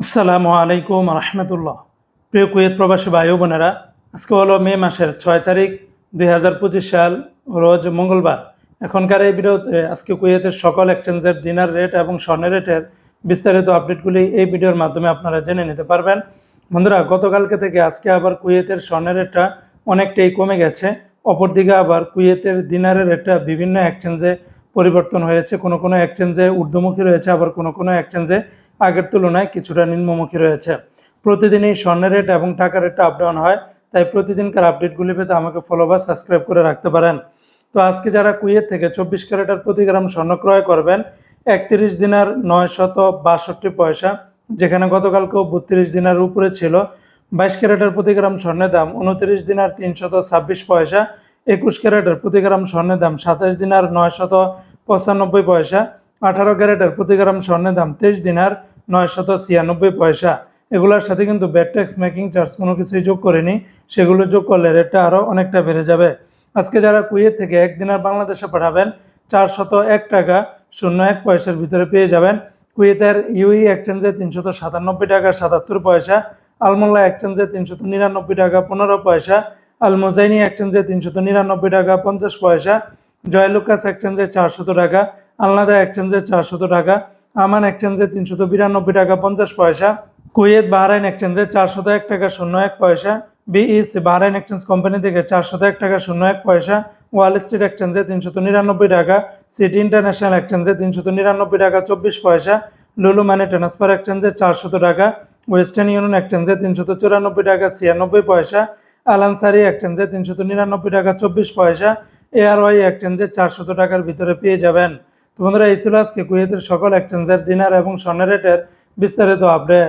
আসসালামু আলাইকুম রহমতুল্লাহ। প্রিয় কুয়েত প্রবাসী ভাই বোনেরা, আজকে হলো মে মাসের ছয় তারিখ দুই হাজার পঁচিশ সাল, রোজ মঙ্গলবার। এখনকার এই ভিডিওতে আজকে কুয়েতের সকল এক্সচেঞ্জের দিনার রেট এবং স্বর্ণের রেটের বিস্তারিত আপডেটগুলি এই ভিডিওর মাধ্যমে আপনারা জেনে নিতে পারবেন। বন্ধুরা, গতকালকে থেকে আজকে আবার কুয়েতের স্বর্ণের রেটটা অনেকটাই কমে গেছে। অপরদিকে আবার কুয়েতের দিনারের রেটটা বিভিন্ন এক্সচেঞ্জে পরিবর্তন হয়েছে। কোনো কোনো এক্সচেঞ্জে ঊর্ধ্বমুখী রয়েছে, আবার কোনো কোনো এক্সচেঞ্জে আগের তুলনায় কিছুটা নিম্নমুখী রয়েছে। প্রতিদিনই স্বর্ণের রেট এবং টাকার রেটটা আপ ডাউন হয়, তাই প্রতিদিনকার আপডেটগুলি পেতে আমাকে ফলো বা সাবস্ক্রাইব করে রাখতে পারেন। তো আজকে যারা কুয়েত থেকে চব্বিশ ক্যারেটের প্রতি গ্রাম স্বর্ণ ক্রয় করবেন, একত্রিশ দিনার নয় শত বাষট্টি পয়সা, যেখানে গতকালকেও বত্রিশ দিনার উপরে ছিল, বাইশ ক্যারেটের প্রতি গ্রাম স্বর্ণের দাম উনত্রিশ দিনার তিনশত ছাব্বিশ পয়সা, একুশ ক্যারেটের প্রতি গ্রাম স্বর্ণের দাম সাতাশ দিনার নয় শত পঁচানব্বই পয়সা, আঠারো ক্যারেটের প্রতি গ্রাম স্বর্ণের দাম তেইশ দিনার নয় শত ছিয়ানব্বই পয়সা। এগুলোর সাথে কিন্তু ব্যাট মেকিং চার্জ কোনো কিছুই যোগ করিনি। সেগুলো যোগ করলে রেটটা আরও অনেকটা বেড়ে যাবে। আজকে যারা কুয়েত থেকে এক দিনার বাংলাদেশে পাঠাবেন চার শত এক টাকা শূন্য এক পয়সার ভিতরে পেয়ে যাবেন। কুয়েতের ইউই এক্সচেঞ্জে তিনশত সাতানব্বই টাকা সাতাত্তর পয়সা, আলমোল্লা এক্সচেঞ্জে তিনশত নিরানব্বই টাকা পনেরো পয়সা, আলমোজাইনি এক্সচেঞ্জে তিনশত নিরানব্বই টাকা পঞ্চাশ পয়সা, জয়লুকাস এক্সচেঞ্জে চারশত টাকা, আলনাদা এক্সচেঞ্জে চারশত টাকা আমান এক্সচেঞ্জে তিনশত বিরানব্বই টাকা পঞ্চাশ পয়সা, কুয়েত বাহরাইন এক্সচেঞ্জে চারশত এক টাকা শূন্য এক পয়সা, বিইস বাহরাইন এক্সচেঞ্জ কোম্পানি থেকে চারশত এক টাকা শূন্য এক পয়সা, ওয়াল স্ট্রিট এক্সচেঞ্জে তিনশত নিরানব্বই টাকা, সিটি ইন্টারন্যাশনাল এক্সচেঞ্জে তিনশত নিরানব্বই টাকা চব্বিশ পয়সা, লুলু মানি ট্রান্সফার এক্সচেঞ্জে চারশত টাকা, ওয়েস্টার্ন ইউনিয়ন এক্সচেঞ্জে তিনশত চুরানব্বই টাকা ছিয়ানব্বই পয়সা, আলানসারি এক্সচেঞ্জে তিনশত নিরানব্বই টাকা চব্বিশ পয়সা এআরওয়াই এক্সচেঞ্জে চারশত টাকার ভিতরে পেয়ে যাবেন। তো বন্ধুরা এই ছিল আজকে কুয়েতের সকল এক্সচেঞ্জের দিনার এবং স্বর্ণের রেটের বিস্তারিত আপডেট